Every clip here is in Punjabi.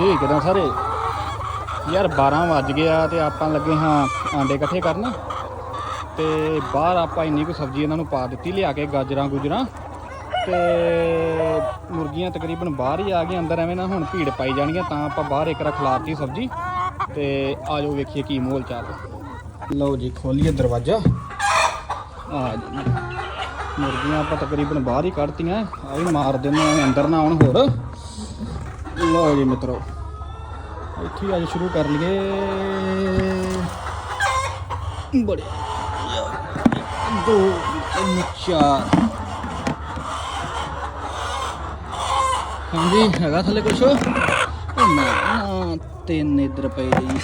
ਹਾਂਜੀ ਕਿਦਾਂ ਸਾਰੇ? ਯਾਰ 12 ਵੱਜ ਗਿਆ ਤੇ ਆਪਾਂ ਲੱਗੇ ਹਾਂ ਆਂਡੇ ਇਕੱਠੇ ਕਰਨ। ਤੇ ਬਾਹਰ ਆਪਾਂ ਇੰਨੀ ਕੁ ਸਬਜ਼ੀ ਇਹਨਾਂ ਨੂੰ ਪਾ ਦਿੱਤੀ, ਲਿਆ ਕੇ ਗਾਜਰਾਂ ਗੁਜਰਾਂ। ਤੇ ਮੁਰਗੀਆਂ ਤਕਰੀਬਨ ਬਾਹਰ ਹੀ ਆ ਗਈਆਂ, ਅੰਦਰ ਐਵੇਂ ਨਾ ਹੁਣ ਭੀੜ ਪਾਈ ਜਾਣਗੀਆਂ, ਤਾਂ ਆਪਾਂ ਬਾਹਰ ਇੱਕ ਰ ਖਲਾਤੀ ਸਬਜ਼ੀ। ਤੇ ਆਜੋ ਵੇਖੀਏ ਕੀ ਮੋਲ ਚਾਲ ਲਓ ਜੀ, ਖੋਲੀਏ ਦਰਵਾਜ਼ਾ। ਆ ਜੀ। ਮੁਰਗੀਆਂ ਆਪਾਂ ਤਕਰੀਬਨ ਬਾਹਰ ਹੀ ਕੱਢਤੀਆਂ, ਆ ਵੀ ਮਾਰ ਦਿੰਦੇ ਆ ਅੰਦਰ ਨਾ ਆਉਣ ਹੋਰ। ਲਓ ਜੀ ਮਿੱਤਰੋ ਇੱਥੇ ਹੀ ਅੱਜ ਸ਼ੁਰੂ ਕਰ ਲਈਏ ਬੜੇ ਦੋ ਤਿੰਨ ਚਾਰ ਹਾਂਜੀ ਹੈਗਾ ਥੱਲੇ ਕੁਛ ਉਹ ਨਾ ਨਾ ਤਿੰਨ ਇੱਧਰ ਪਏ ਜੀ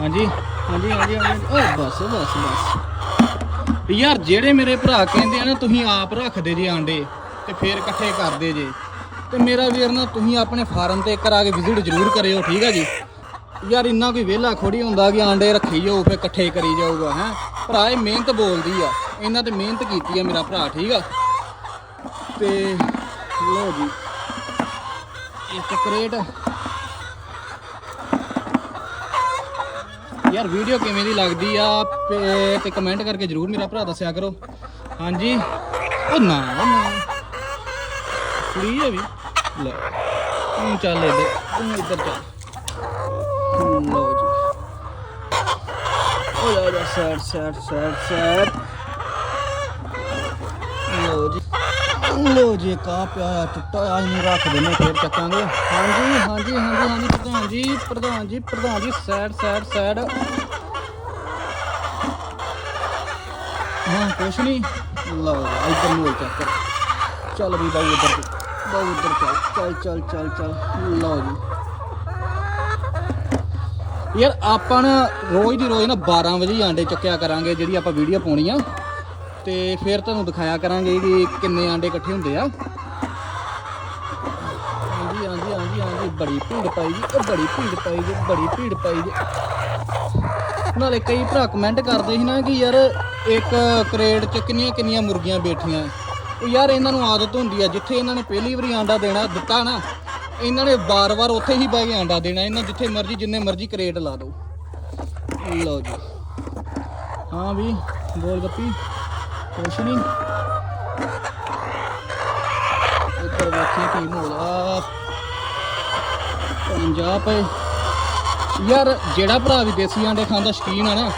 ਹਾਂਜੀ ਹਾਂਜੀ ਹਾਂਜੀ ਹਾਂਜੀ ਓ ਬਸ ਬਸ ਬਸ ਯਾਰ ਜਿਹੜੇ ਮੇਰੇ ਭਰਾ ਕਹਿੰਦੇ ਆ ਨਾ ਤੁਸੀਂ ਆਪ ਰੱਖਦੇ ਜੇ ਆਂਡੇ ਤੇ ਫੇਰ ਇਕੱਠੇ ਕਰਦੇ ਜੇ। ਤੇ ਮੇਰਾ ਵੀਰ ਨਾ, ਤੁਸੀਂ ਆਪਣੇ ਫਾਰਮ ਤੇ ਇੱਕ ਵਾਰ ਕੇ ਵਿਜ਼ਿਟ ਜ਼ਰੂਰ ਕਰਿਓ, ਠੀਕ ਆ ਜੀ? ਯਾਰ ਇੰਨਾ ਕੋਈ ਵਿਹਲਾ ਖੋੜੀ ਹੁੰਦਾ ਕਿ ਆਂਡੇ ਰੱਖੀ ਜਾਓ ਫੇਰ ਇਕੱਠੇ ਕਰੀ ਜਾਊਗਾ, ਹੈ? ਭਰਾ, ਇਹ ਮਿਹਨਤ ਬੋਲਦੀ ਆ। ਇਹਨਾਂ ਤੇ ਮਿਹਨਤ ਕੀਤੀ ਆ ਮੇਰਾ ਭਰਾ, ਠੀਕ ਆ? ਤੇ ਲੋ ਜੀ, ਇੱਕ ਕਰੇਟ। ਯਾਰ ਵੀਡੀਓ ਕਿਵੇਂ ਦੀ ਲੱਗਦੀ ਆ, ਤੇ- ਕਮੈਂਟ ਕਰਕੇ ਜਰੂਰ ਮੇਰਾ ਭਰਾ ਦੱਸਿਆ ਕਰੋ। ਹਾਂਜੀ। ਉਹ ਨਾ। ਉਹ ਨਾ ਕੁੜੀ ਹੈ ਵੀ ਲੈ ਤੂੰ ਚੱਲ ਇੱਧਰ ਤੂੰ ਇੱਧਰ ਚੱਲ ਲਓ ਜੀ ਉਹ ਜਾ ਜਾ ਸੈਡ ਸੈਡ ਸੈਡ ਸੈਡ ਲਓ ਜੀ ਲਓ ਜੀ ਕਾ ਪਿਆ ਟੁੱਟਾ ਆ ਇਹਨੂੰ ਰੱਖ ਦਿੰਨੇ ਫੇਰ ਚੱਕਾਂਗੇ ਹਾਂਜੀ ਹਾਂਜੀ ਹਾਂਜੀ ਹਾਂਜੀ ਪ੍ਰਧਾਨ ਜੀ ਪ੍ਰਧਾਨ ਜੀ ਪ੍ਰਧਾਨ ਜੀ ਸਾਈਡ ਸਾਈਡ ਸਾਈਡ ਹਾਂ ਕੁਛ ਨਹੀਂ ਲਓ ਜੀ, ਇੱਧਰ ਨੂੰ ਚੱਕ ਚੱਲ ਵੀ ਬਾਈ ਇੱਧਰ ਤੂੰ ਬਾਈ ਇੱਧਰ ਚੱਲ ਚੱਲ ਚੱਲ ਚੱਲ ਚੱਲ। ਲਓ ਜੀ। ਯਾਰ, ਆਪਾਂ ਨਾ ਰੋਜ਼ ਦੀ ਰੋਜ਼ ਨਾ 12 ਵਜੇ ਆਂਡੇ ਚੱਕਿਆ ਕਰਾਂਗੇ, ਜਿਹੜੀ ਆਪਾਂ ਵੀਡੀਓ ਪਾਉਣੀ ਆ ਤੇ ਫਿਰ ਤੁਹਾਨੂੰ ਦਿਖਾਇਆ ਕਰਾਂਗੇ ਕਿ ਕਿੰਨੇ ਆਂਡੇ ਇਕੱਠੇ ਹੁੰਦੇ ਆ। ਹਾਂਜੀ ਹਾਂਜੀ ਹਾਂਜੀ ਹਾਂਜੀ, ਬੜੀ ਭੀੜ ਪਾਈ ਜੀ ਉਹ ਬੜੀ ਭੀੜ ਪਾਈ ਜੀ, ਬੜੀ ਭੀੜ ਪਾਈ ਜੀ। ਨਾਲੇ ਕਈ ਭਰਾ ਕਮੈਂਟ ਕਰਦੇ ਸੀ ਨਾ ਕਿ ਯਾਰ ਇੱਕ ਕਰੇਟ 'ਚ ਕਿੰਨੀਆਂ ਕਿੰਨੀਆਂ ਮੁਰਗੀਆਂ ਬੈਠੀਆਂ। ਉਹ ਯਾਰ ਇਹਨਾਂ ਨੂੰ ਆਦਤ ਹੁੰਦੀ ਆ, ਜਿੱਥੇ ਇਹਨਾਂ ਨੇ ਪਹਿਲੀ ਵਾਰੀ ਆਂਡਾ ਦੇਣਾ, ਦਿੱਤਾ ਨਾ, ਇਹਨਾਂ ਨੇ ਬਾਰ-ਬਾਰ ਉੱਥੇ ਹੀ ਬਹਿ ਕੇ ਆਂਡਾ ਦੇਣਾ, ਇਹਨਾਂ ਜਿੱਥੇ ਮਰਜ਼ੀ, ਜਿੰਨੇ ਮਰਜ਼ੀ ਕਰੇਟ ਲਾ ਦਿਓ। ਲਓ ਜੀ। ਹਾਂ ਵੀ ਗੋਲ ਗੱਪੀ, ਕੁਛ ਨਹੀਂ ਇੱਧਰ ਵੇਖੀ ਕੀ ਮੋਲ ਆ। ਪਏ ਯਾਰ, ਜਿਹੜਾ ਭਰਾ ਵੀ ਦੇਸੀ ਆਂਡੇ ਖਾਣ ਦਾ ਸ਼ੌਕੀਨ ਆ ਨਾ,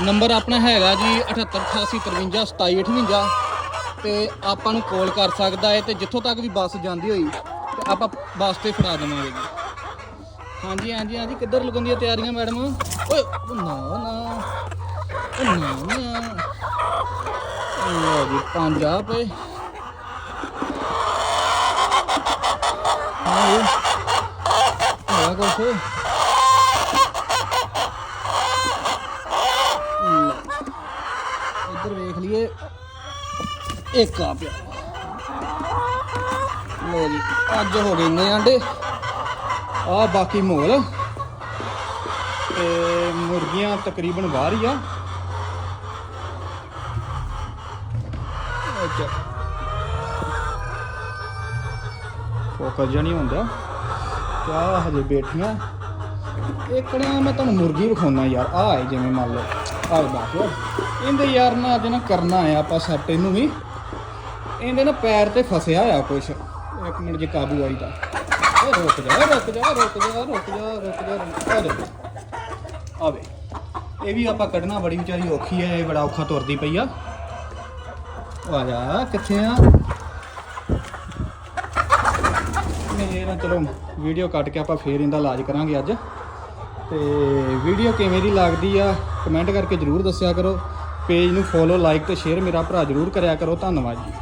ਨੰਬਰ ਆਪਣਾ ਹੈਗਾ ਜੀ 7888532758 ਤੇ ਆਪਾਂ ਨੂੰ ਕਾਲ ਕਰ ਸਕਦਾ ਹੈ ਤੇ ਜਿੱਥੋਂ ਤੱਕ ਵੀ ਬੱਸ ਜਾਂਦੀ ਹੋਈ, ਤੇ ਆਪਾਂ ਬੱਸ ਤੇ ਫੜਾ ਦੇਵਾਂਗੇ ਜੀ। ਹਾਂਜੀ ਹਾਂਜੀ ਹਾਂਜੀ, ਕਿੱਧਰ ਲਗਾਉਂਦੀਆਂ ਤਿਆਰੀਆਂ ਮੈਡਮ? ਓਏ, ਉਹ ਨਾ ਨਾ। ਉਹ ਨਾ ਨਾ। ਲਓ ਜੀ ਪੰਜਾਬ ਏ ਹਾਂ ਜੀ। ਹੋਇਆ ਕੁਛ ਲੈ। ਇੱਧਰ ਵੇਖ ਲਈਏ ਇੱਕ ਆ ਪਿਆ। ਲੋ ਜੀ, ਅੱਜ ਹੋ ਗਏ ਇੰਨੇ ਆਂਡੇ। ਆ ਬਾਕੀ ਮੋਲ। ਤੇ ਮੁਰਗੀਆਂ ਤਕਰੀਬਨ ਬਾਹਰ ਹੀ ਆ। ਅੱਛਾ। ਫੋਕਸ ਨਹੀਂ ਹੁੰਦਾ। ਕਿਆ ਹਜੇ ਬੈਠੀਆਂ। ਇੱਕ ਨਾ ਮੈਂ ਤੁਹਾਨੂੰ ਮੁਰਗੀ ਵਿਖਾਉਣਾ ਯਾਰ। ਆ ਹੈ ਜਿਵੇਂ ਮੰਨ ਲਓ। ਆ ਬਾਤ ਇਹਦੇ ਯਾਰ ਨਾ ਅੱਜ ਨਾ ਕਰਨਾ ਆ ਆਪਾਂ ਸੈੱਟ ਇਹਨੂੰ ਵੀ। ਇਹਦੇ ਨਾ ਪੈਰ ਤੇ ਫਸਿਆ ਆ ਕੁਛ। ਇੱਕ ਮਿੰਟ ਜੇ, ਕਾਬੂ ਆਈ ਤਾਂ। ਓ ਰੁਕ ਜਾ ਰੁਕ ਜਾ ਰੁਕ ਜਾ ਰੁਕ ਜਾ ਰੁਕ ਜਾ, ਰੁਕ- ਆ ਆਵੇ ਇਹ ਵੀ ਆਪਾਂ ਕੱਢਣਾ ਬੜੀ ਵਿਚਾਰੀ ਔਖੀ ਹੈ ਇਹ ਬੜਾ ਔਖਾ ਤੁਰਦੀ ਪਈ ਆ। ਆ ਜਾ, ਕਿੱਥੇ ਆ? ਮੇਰਾ ਚਲੋ, ਵੀਡੀਓ ਕੱਟ ਕੇ ਆਪਾਂ ਫੇਰ ਇਹਦਾ ਇਲਾਜ ਕਰਾਂਗੇ ਅੱਜ। ਤੇ ਵੀਡੀਓ ਕਿਵੇਂ ਦੀ ਲੱਗਦੀ ਆ, ਕਮੈਂਟ ਕਰਕੇ ਜਰੂਰ ਦੱਸਿਆ ਕਰੋ। ਪੇਜ ਨੂੰ ਫੋਲੋ, ਲਾਈਕ ਤੇ ਸ਼ੇਅਰ ਮੇਰਾ ਭਰਾ ਜਰੂਰ ਕਰਿਆ ਕਰੋ। ਧੰਨਵਾਦ ਜੀ।